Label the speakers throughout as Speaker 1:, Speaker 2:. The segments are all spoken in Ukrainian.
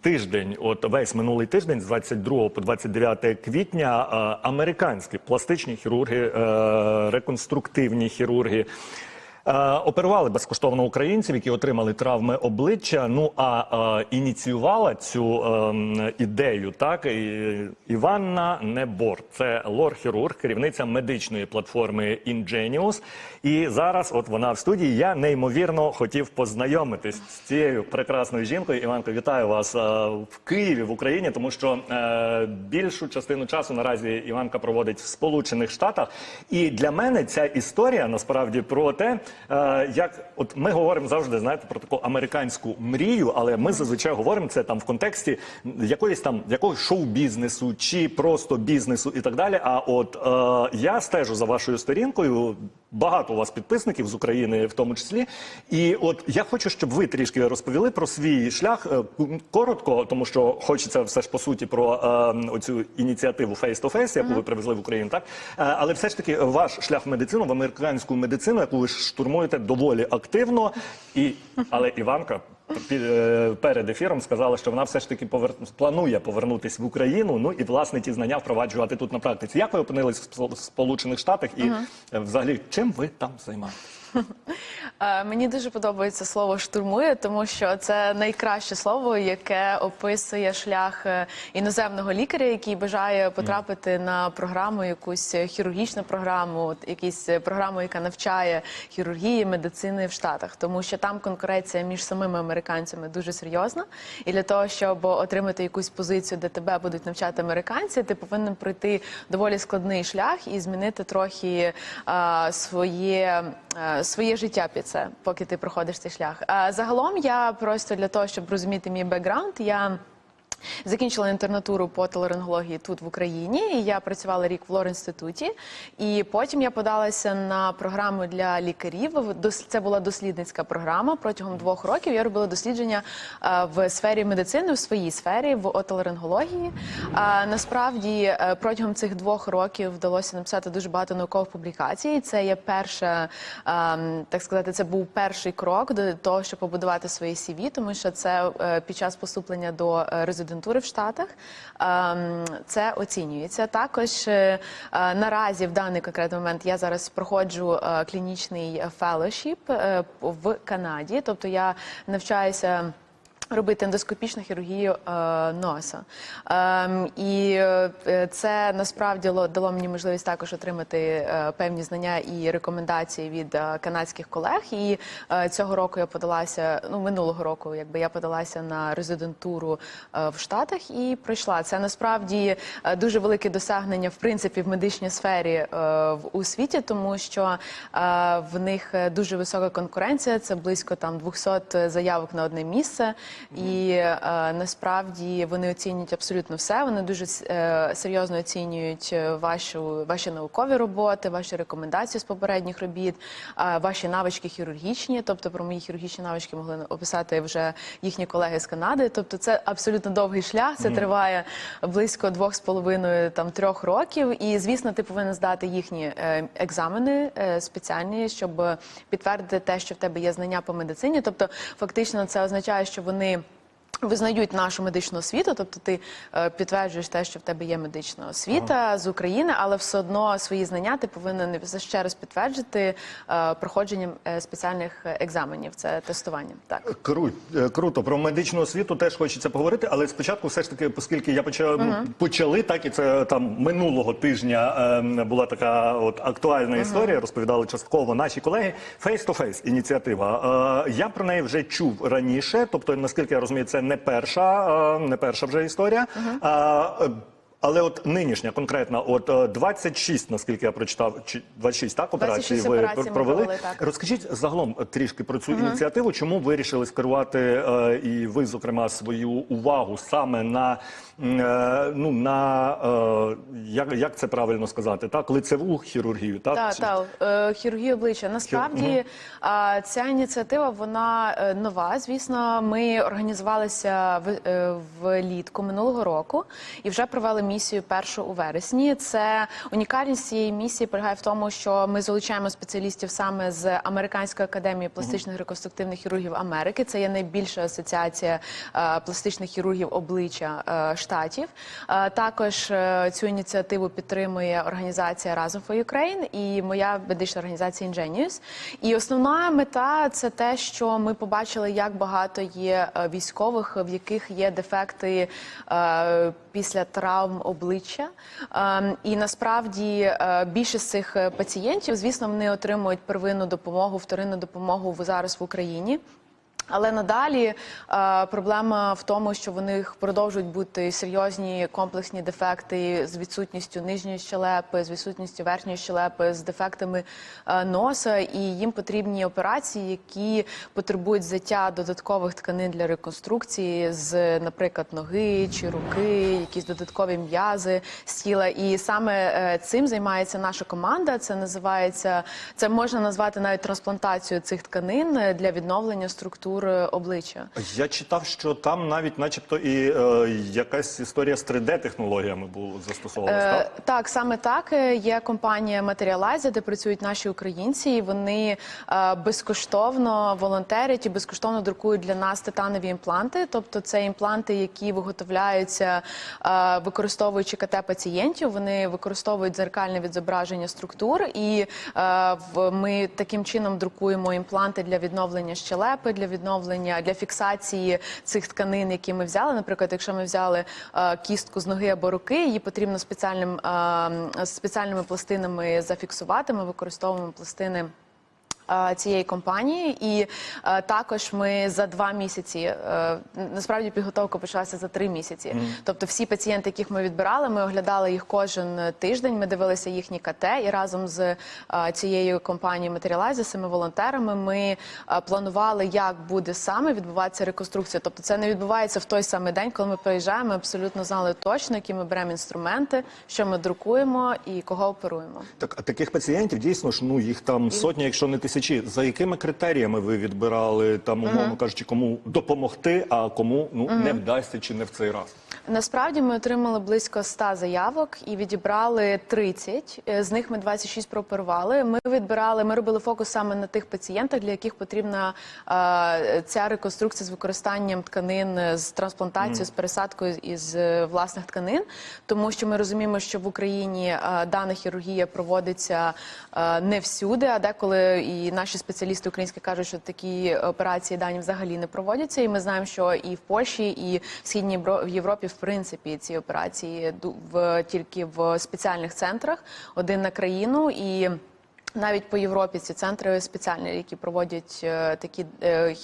Speaker 1: тиждень, от весь минулий тиждень, з 22 по 29 квітня, е, американські пластичні хірурги, е, реконструктивні хірурги. Е, Оперували безкоштовно українців, які отримали травми обличчя. Ну а е, ініціювала цю е, ідею так Іванна Небор. Це лор-хірург, керівниця медичної платформи Ingenius. І зараз, от вона в студії. Я неймовірно хотів познайомитись з цією прекрасною жінкою. Іванко, вітаю вас е, в Києві, в Україні, тому що більшу частину часу наразі Іванка проводить в Сполучених Штатах. І для мене ця історія насправді про те, як от ми говоримо завжди, знаєте, про таку американську мрію, але ми зазвичай говоримо це там в контексті якоїсь там якогось шоу-бізнесу чи просто бізнесу і так далі. А от е, я стежу за вашою сторінкою. Багато у вас підписників з України, в тому числі. І от я хочу, щоб ви трішки розповіли про свій шлях е, коротко, тому що хочеться все ж по суті про е, оцю ініціативу Face to Face, яку ви привезли в Україну, так Е, але все ж таки ваш шлях в медицину, в американську медицину, яку ви штурмуєте доволі активно. І але Іванка. Е, Перед ефіром сказала, що вона все ж таки повер... планує повернутися в Україну. Ну і власне ті знання впроваджувати тут на практиці. Як ви опинились в Спо- Сполучених Штатах і е, взагалі чим ви там займаєтесь?
Speaker 2: Е, Мені дуже подобається слово штурмує, тому що це найкраще слово, яке описує шлях е, іноземного лікаря, який бажає потрапити на програму, якусь хірургічну програму, от якусь програму, яка навчає хірургії, медицини в Штатах, тому що там конкуренція між самими американцями дуже серйозна. І для того, щоб отримати якусь позицію, де тебе будуть навчати американці, ти повинен пройти доволі складний шлях і змінити трохи е, своє, своє життя під це, поки ти проходиш цей шлях. Загалом я просто для того, щоб розуміти мій бекграунд, я. Закінчила інтернатуру по телерингології тут в Україні. і Я працювала рік в лор-інституті, і потім я подалася на програму для лікарів. Це була дослідницька програма. Протягом двох років я робила дослідження е, в сфері медицини, в своїй сфері, в отоларингології. Насправді е, протягом цих двох років вдалося написати дуже багато наукових публікацій. Це є перше, ем, так сказати, це був перший крок до того, щоб побудувати своє CV, тому що це е, під час поступлення до е, резидентури в Штатах. ем, Це оцінюється. Також е, е, наразі в даний конкретний момент я зараз проходжу е, клінічний фелошіп в Канаді, тобто я навчаюся. Робити ендоскопічну хірургію е, носа. Ем, і е, це насправді дало мені можливість також отримати е, певні знання і рекомендації від е, канадських колег. І е, цього року я подалася, ну минулого року, якби я подалася на резидентуру е, в Штатах і пройшла. Це насправді е, дуже велике досягнення в принципі в медичній сфері е, в у світі, тому що е, в них е, дуже висока конкуренція. Це близько там 200 заявок на одне місце. І е, насправді вони оцінюють абсолютно все. Вони дуже е, серйозно оцінюють е, вашу ваші наукові роботи, ваші рекомендації з попередніх робіт, е, ваші навички хірургічні. Тобто про мої хірургічні навички могли описати вже їхні колеги з Канади. Тобто, це абсолютно довгий шлях. Це триває близько двох з половиною там трьох років. І звісно, ти повинен здати їхні е, екзамени е, спеціальні, щоб підтвердити те, що в тебе є знання по медицині. Тобто, фактично, це означає, що вони. name. Визнають нашу медичну освіту, тобто ти е, підтверджуєш те, що в тебе є медична освіта з України, але все одно свої знання ти повинен ще раз підтвердити е, проходженням е, спеціальних екзаменів. Це тестування. Так
Speaker 1: Кру, круто про медичну освіту теж хочеться поговорити, але спочатку, все ж таки, оскільки я почав почали, так і це там минулого тижня е, була така от актуальна історія. Розповідали частково наші колеги. Face to Face ініціатива. Е, я про неї вже чув раніше. Тобто, наскільки я розумію, це не перша, е, не перша вже історія. Е, але от нинішня конкретна, от е, 26, наскільки я прочитав, чи 26, так операцій
Speaker 2: 26
Speaker 1: ви
Speaker 2: операцій ми
Speaker 1: провели.
Speaker 2: провели, так.
Speaker 1: Розкажіть загалом е, трішки про цю ініціативу. Чому вирішили скерувати е, і ви, зокрема, свою увагу саме на м, е, ну на е, як, як це правильно сказати, так лицеву хірургію, так
Speaker 2: Так,
Speaker 1: Чи-
Speaker 2: так, е, хірургія обличчя. Насправді а, ця ініціатива вона е, нова. Звісно, ми організувалися в, е, влітку минулого року і вже провели місію першу у вересні. Це унікальність цієї місії полягає в тому, що ми залучаємо спеціалістів саме з Американської академії пластичних реконструктивних хірургів Америки. Це є найбільша асоціація е, пластичних хірургів обличчя е, штатів. Е, Також е, цю ініціативу підтримує організація Разом for Ukraine і моя медична організація Ingenius. І основна мета це те, що ми побачили, як багато є військових, в яких є дефекти е, після травм обличчя. Е, І насправді більше більшість цих е, пацієнтів, звісно, вони отримують первинну допомогу, вторинну допомогу зараз в Україні. Але надалі е, проблема в тому, що в них продовжують бути серйозні комплексні дефекти з відсутністю нижньої щелепи, з відсутністю верхньої щелепи, з дефектами е, носа, і їм потрібні операції, які потребують взяття додаткових тканин для реконструкції з, наприклад, ноги чи руки, якісь додаткові м'язи з тіла. І саме е, цим займається наша команда. Це називається це можна назвати навіть трансплантацією цих тканин для відновлення структур е, обличчя.
Speaker 1: Я читав, що там навіть, начебто, і е, якась історія з 3D-технологіями була застосовувалася.
Speaker 2: Е,
Speaker 1: так?
Speaker 2: так, саме так Е, є компанія Materialize, де працюють наші українці. і Вони е, безкоштовно волонтерять і безкоштовно друкують для нас титанові імпланти. Тобто, це імпланти, які виготовляються, е, використовуючи КТ пацієнтів. Вони використовують дзеркальне відзображення структур, і е, в- ми таким чином друкуємо імпланти для відновлення щелепи, для відновлення для фіксації цих тканин, які ми взяли. Наприклад, якщо ми взяли е, кістку з ноги або руки, її потрібно спеціальним е, спеціальними пластинами зафіксувати. Ми використовуємо пластини. Е, Цієї компанії, і е, також ми за два місяці е, насправді підготовка почалася за три місяці. Тобто, всі пацієнти, яких ми відбирали, ми оглядали їх кожен тиждень. Ми дивилися їхні КТ, і разом з е, цією компанією Materialize, з цими волонтерами, ми е, планували, як буде саме відбуватися реконструкція. Тобто, це не відбувається в той самий день, коли ми приїжджаємо. Ми абсолютно знали точно, які ми беремо інструменти, що ми друкуємо і кого оперуємо.
Speaker 1: Так, а таких пацієнтів дійсно ж ну їх там сотні, якщо не тисячі. За якими критеріями ви відбирали там, умовно кажучи, кому допомогти, а кому ну не вдасться чи не в цей раз?
Speaker 2: Насправді ми отримали близько 100 заявок і відібрали 30. Е, З них ми 26 прооперували. Ми відбирали, ми робили фокус саме на тих пацієнтах, для яких потрібна е, ця реконструкція з використанням тканин е, з трансплантацією, з пересадкою із е, власних тканин, тому що ми розуміємо, що в Україні е, дана хірургія проводиться е, не всюди, а деколи і наші спеціалісти українські кажуть, що такі операції дані взагалі не проводяться. І ми знаємо, що і в Польщі, і в східній Європі, в принципі, ці операції в тільки в спеціальних центрах, один на країну і. Навіть по Європі ці центри спеціальні, які проводять е, такі е,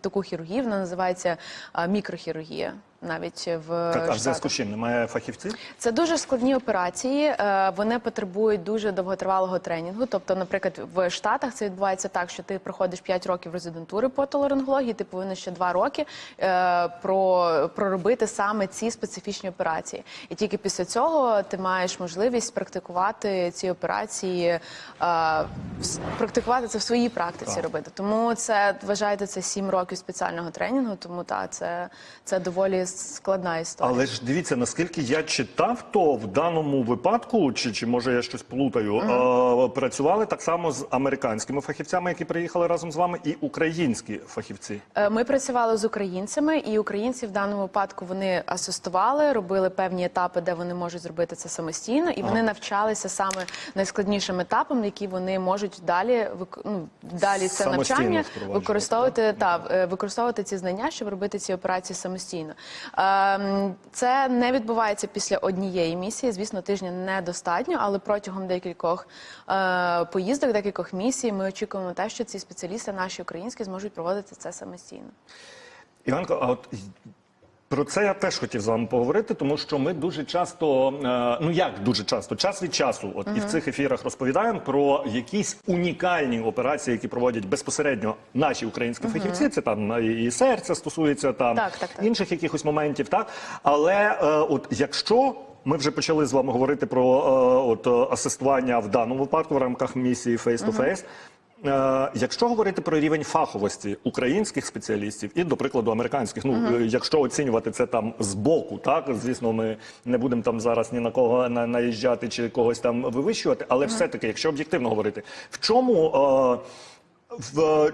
Speaker 2: таку хірургію, вона називається е, мікрохірургія. Навіть в
Speaker 1: Так, а в зв'язку з чим немає фахівців?
Speaker 2: Це дуже складні операції. е, Вони потребують дуже довготривалого тренінгу. Тобто, наприклад, в Штатах це відбувається так, що ти проходиш 5 років резидентури по толерингології, ти повинен ще 2 роки е, про, проробити саме ці специфічні операції. І тільки після цього ти маєш можливість практикувати ці операції, е, практикувати це в своїй практиці
Speaker 1: Так.
Speaker 2: робити. Тому це вважайте це 7 років спеціального тренінгу. Тому та це, це доволі складна історія.
Speaker 1: Але ж дивіться, наскільки я читав, то в даному випадку, чи, чи може я щось плутаю, е, працювали так само з американськими фахівцями, які приїхали разом з вами, і українські фахівці.
Speaker 2: Е, Ми працювали з українцями, і українці в даному випадку вони асистували, робили певні етапи, де вони можуть зробити це самостійно, і вони навчалися саме найскладнішим етапом, які вони можуть далі вик- ну, далі це
Speaker 1: Самостійно
Speaker 2: навчання
Speaker 1: впроваджувати,
Speaker 2: використовувати та е, використовувати ці знання, щоб робити ці операції самостійно. Ем, Це не відбувається після однієї місії. Звісно, тижня недостатньо, але протягом декількох е, поїздок, декількох місій, ми очікуємо те, що ці спеціалісти, наші українські, зможуть проводити це самостійно.
Speaker 1: Іванко, а от про це я теж хотів з вами поговорити, тому що ми дуже часто, е, ну як дуже часто, час від часу, от і в цих ефірах розповідаємо про якісь унікальні операції, які проводять безпосередньо наші українські фахівці. Це там е, і серця стосується там
Speaker 2: Так, так, так.
Speaker 1: інших якихось моментів, так але е, от якщо. Ми вже почали з вами говорити про е, от е, асистування в даному випадку в рамках місії Face to Face. Е, якщо говорити про рівень фаховості українських спеціалістів і, до прикладу, американських, ну е, якщо оцінювати це там з боку, так звісно, ми не будемо там зараз ні на кого на, наїжджати чи когось там вивищувати, але все-таки, якщо об'єктивно говорити, в чому е, в.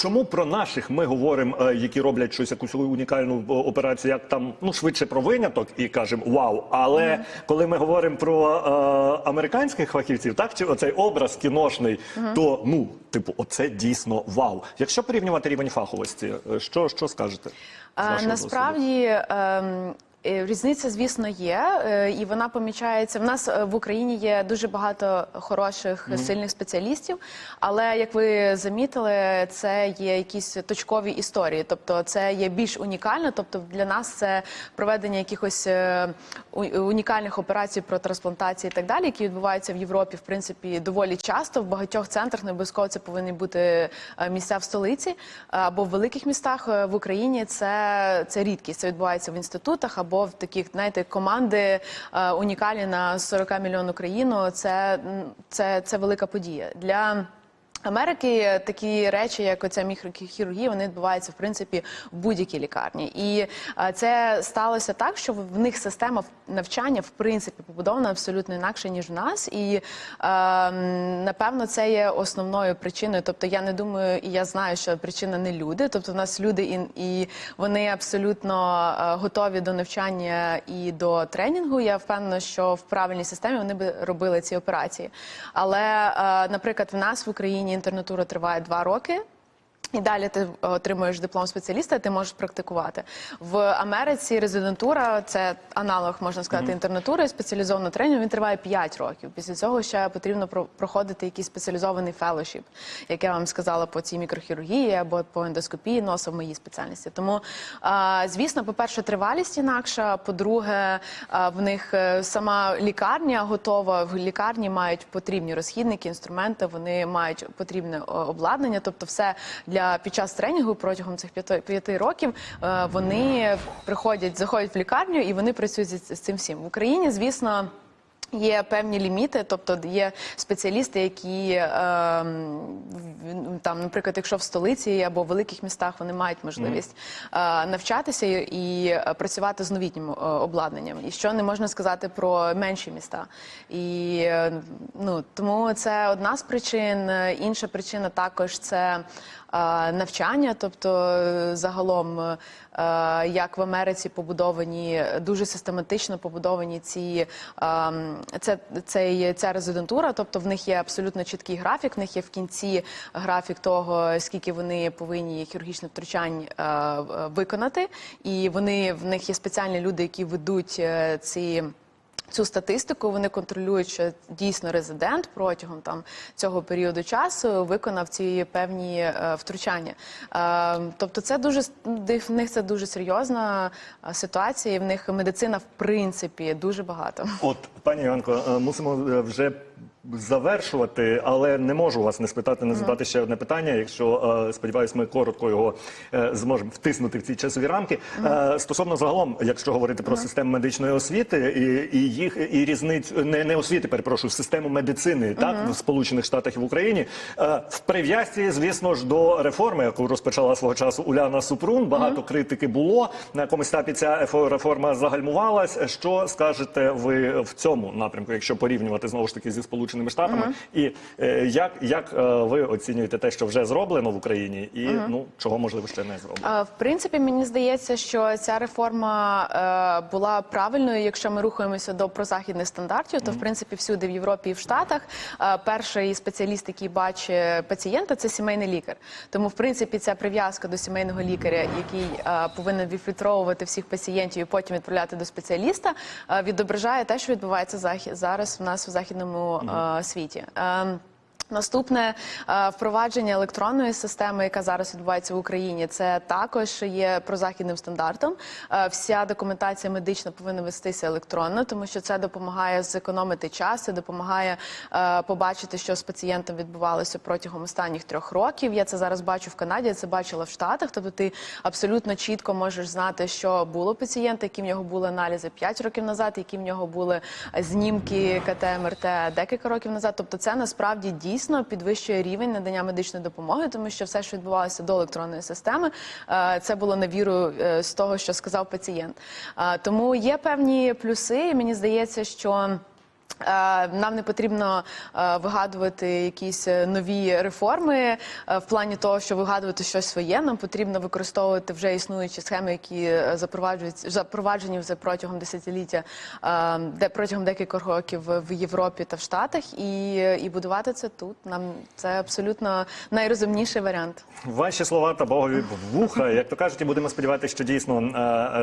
Speaker 1: Чому про наших ми говоримо, е, які роблять щось якусь унікальну е, операцію, як там ну швидше про виняток і кажемо вау. Але коли ми говоримо про е, американських фахівців, так чи оцей образ кіношний, то ну типу, оце дійсно вау. Якщо порівнювати рівень фаховості, е, що, що скажете?
Speaker 2: Е, Насправді е, різниця, звісно, є, е, і вона помічається. В нас е, в Україні є дуже багато хороших, сильних спеціалістів, але як ви замітили, це є якісь точкові історії. Тобто, це є більш унікально. Тобто, для нас це проведення якихось е, унікальних операцій про трансплантації і так далі, які відбуваються в Європі, в принципі, доволі часто. В багатьох центрах не обов'язково це повинні бути е, місця в столиці або в великих містах Е, в Україні. Це, це рідкість. Це відбувається в інститутах або в таких, знаєте, команди унікалі унікальні на 40 мільйонів країну. Це, це, це велика подія для. Америки такі речі, як оця мікрохірургія, вони відбуваються в принципі в будь-якій лікарні, і це сталося так, що в них система навчання в принципі побудована абсолютно інакше ніж в нас, і е, напевно це є основною причиною. Тобто, я не думаю, і я знаю, що причина не люди. Тобто, в нас люди і, і вони абсолютно е, готові до навчання і до тренінгу. Я впевнена, що в правильній системі вони би робили ці операції. Але, е, наприклад, в нас в Україні інтернатура триває два роки. І далі ти отримуєш диплом спеціаліста, ти можеш практикувати в Америці. Резидентура це аналог, можна сказати, інтернатури, спеціалізованого тренінгу. Він триває 5 років. Після цього ще потрібно про- проходити якийсь спеціалізований фелошіп, як я вам сказала, по цій мікрохірургії або по ендоскопії носа в моїй спеціальності. Тому, звісно, по-перше, тривалість інакша. По-друге, в них е, сама лікарня готова. В лікарні мають потрібні розхідники, інструменти. Вони мають потрібне обладнання. Тобто, все для під час тренінгу протягом цих п'яти п'яти років е, вони приходять, заходять в лікарню і вони працюють з, цим всім в Україні. Звісно. Є певні ліміти, тобто є спеціалісти, які е, там, наприклад, якщо в столиці або в великих містах вони мають можливість е, навчатися і, е, працювати з новітнім е, обладнанням, і що не можна сказати про менші міста. І е, ну тому це одна з причин. Інша причина також це. Е, Навчання, тобто е, загалом, е, як в Америці побудовані дуже систематично побудовані ці ем, це, ця резидентура, тобто в них є абсолютно чіткий графік. В них є в кінці графік того, скільки вони повинні хірургічних втручань е, е, виконати, і вони в них є спеціальні люди, які ведуть е, ці. Цю статистику вони контролюють, що дійсно резидент протягом там цього періоду часу виконав ці певні е, втручання. Е, тобто, це дуже в них це дуже серйозна е, ситуація. і В них медицина в принципі дуже багато.
Speaker 1: От, пані Іванко, е, мусимо е, вже завершувати, але не можу вас не спитати, не задати ще одне питання. Якщо е, сподіваюсь, ми коротко його е, зможемо втиснути в ці часові рамки. Е, Стосовно загалом, якщо говорити про систему медичної освіти і, і їх і різницю не, не освіти, перепрошую, систему медицини, так в Сполучених Штатах і в Україні е, в прив'язці, звісно ж, до реформи, яку розпочала свого часу Уляна Супрун. Багато критики було на якомусь етапі. Ця реформа загальмувалась. Що скажете ви в цьому напрямку, якщо порівнювати знову ж таки зі сполученими штатами? І е, як, як е, ви оцінюєте те, що вже зроблено в Україні, і ну чого можливо ще не зроблено?
Speaker 2: Е, В принципі, мені здається, що ця реформа е, була правильною. Якщо ми рухаємося до прозахідних стандартів, то в принципі всюди в Європі і в Штатах е, перший спеціаліст, який бачить пацієнта, це сімейний лікар. Тому, в принципі, ця прив'язка до сімейного лікаря, який е, повинен відфільтровувати всіх пацієнтів і потім відправляти до спеціаліста, е, відображає те, що відбувається захі- зараз в нас у західному е, світі. Наступне е, впровадження електронної системи, яка зараз відбувається в Україні, це також є прозахідним стандартом. Е, Вся документація медична повинна вестися електронно, тому що це допомагає зекономити час, це допомагає е, побачити, що з пацієнтом відбувалося протягом останніх трьох років. Я це зараз бачу в Канаді, я це бачила в Штатах. Тобто ти абсолютно чітко можеш знати, що було пацієнта, які в нього були аналізи 5 років назад, які в нього були знімки КТ, МРТ декілька років назад. Тобто, це насправді дійсно дійсно підвищує рівень надання медичної допомоги, тому що все, що відбувалося до електронної системи, е, це було на віру е, з того, що сказав пацієнт. Е, Тому є певні плюси. і Мені здається, що. Е, Нам не потрібно е, вигадувати якісь е, нові реформи в плані того, що вигадувати щось своє. Нам потрібно використовувати вже існуючі схеми, які запроваджують запроваджені вже протягом десятиліття, де протягом декількох років в Європі та в Штатах, і, і будувати це тут. Нам це абсолютно найрозумніший варіант.
Speaker 1: Ваші слова та богові вуха. Як то кажуть, і будемо сподіватися, що дійсно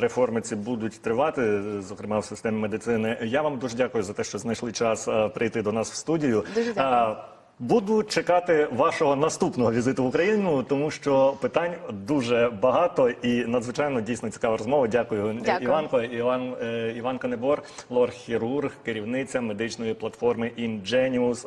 Speaker 1: реформи ці будуть тривати, зокрема в системі медицини. Я вам дуже дякую за те, що знайшли час е, прийти до нас в студію.
Speaker 2: Дуже дякую.
Speaker 1: Е, Буду чекати вашого наступного візиту в Україну, тому що питань дуже багато і надзвичайно дійсно цікава розмова. Дякую,
Speaker 2: Дякую.
Speaker 1: Іванко. Іван е, Іванка Небор, лор-хірург, керівниця медичної платформи Ingenius.